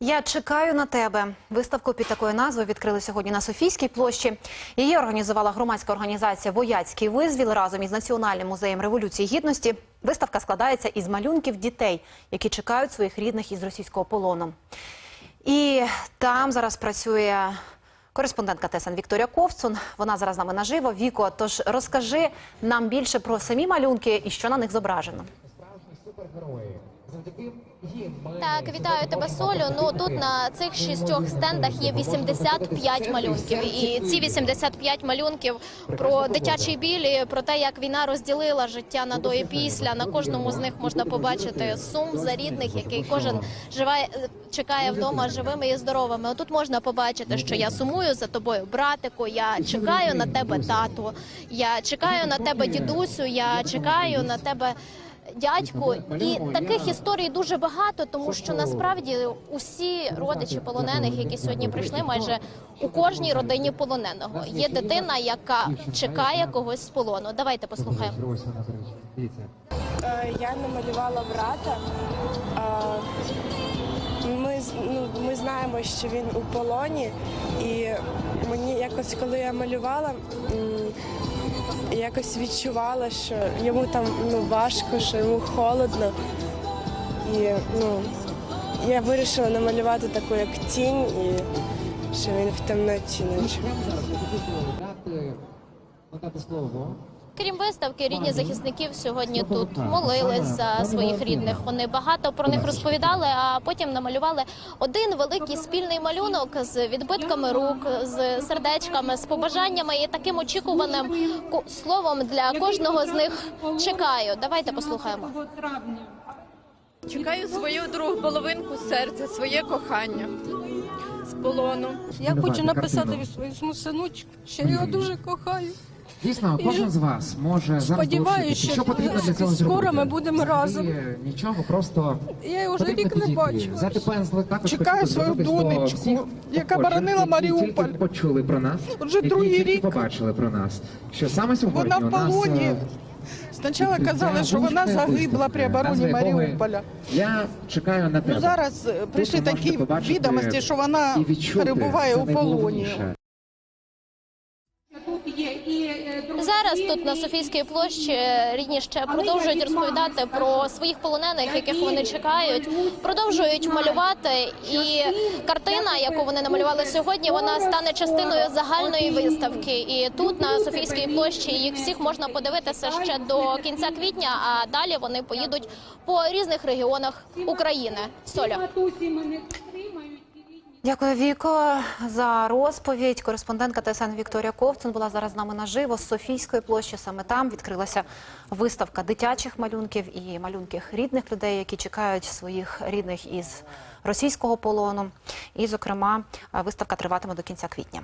Я чекаю на тебе. Виставку під такою назвою відкрили сьогодні на Софійській площі. Її організувала громадська організація Вояцький визвіл разом із Національним музеєм революції гідності. Виставка складається із малюнків дітей, які чекають своїх рідних із російського полону. І там зараз працює кореспондентка ТСН Вікторія Ковцун. Вона зараз з нами наживо. Віко, тож розкажи нам більше про самі малюнки і що на них зображено. справжні супергерої. Так, вітаю тебе, Солю. Ну тут на цих шістьох стендах є 85 малюнків, і ці 85 малюнків про дитячий біль, про те, як війна розділила життя на до і після. На кожному з них можна побачити сум за рідних, який кожен живе, чекає вдома живими і здоровими. Отут можна побачити, що я сумую за тобою, братику. Я чекаю на тебе, тату. Я чекаю на тебе, дідусю. Я чекаю на тебе дядьку. І таких історій дуже багато, тому що насправді усі родичі полонених, які сьогодні прийшли, майже у кожній родині полоненого є дитина, яка чекає когось з полону. Давайте послухаємо. Е, Я намалювала брата. Е, Ми, ну, ми знаємо, що він у полоні, і мені якось, коли я малювала, якось відчувала, що йому там ну, важко, що йому холодно. І ну, я вирішила намалювати таку як тінь, і що він в темноті наче. Дякую. слово. Крім виставки, рідні захисників сьогодні тут молились за своїх рідних. Вони багато про них розповідали, а потім намалювали один великий спільний малюнок з відбитками рук, з сердечками, з побажаннями і таким очікуваним ко- словом для кожного з них. Чекаю. Давайте послухаємо. Чекаю свою другу половинку серця, своє кохання з полону. Я хочу написати своєму синочку, що я його дуже кохаю. Дійсно, кожен з вас може зараз Сподіваюсь, долучитися. що потрібно для цього скоро ми будемо Взагалі, разом. Нічого, просто Я вже потрібно рік не підійти, бачила. Взяти пензлик також Чекаю свою до донечку, всіх яка охочих, боронила які Маріуполь. Тільки почули про нас, які другий тільки рік. побачили про нас. Що саме сьогодні Вона в у нас, полоні. е, Спочатку казали, що вона загибла при обороні назва якої Маріуполя. Я чекаю на тебе. Ну зараз е, прийшли такі відомості, що вона перебуває у полоні. Зараз тут на Софійській площі рідні ще продовжують розповідати про своїх полонених, яких вони чекають, продовжують малювати. І картина, яку вони намалювали сьогодні, вона стане частиною загальної виставки. І тут на Софійській площі їх всіх можна подивитися ще до кінця квітня. А далі вони поїдуть по різних регіонах України. Соля. Дякую, Віко, за розповідь. Кореспондентка ТСН Вікторія Ковцин була зараз з нами наживо з Софійської площі. Саме там відкрилася виставка дитячих малюнків і малюнків рідних людей, які чекають своїх рідних із російського полону. І, зокрема, виставка триватиме до кінця квітня.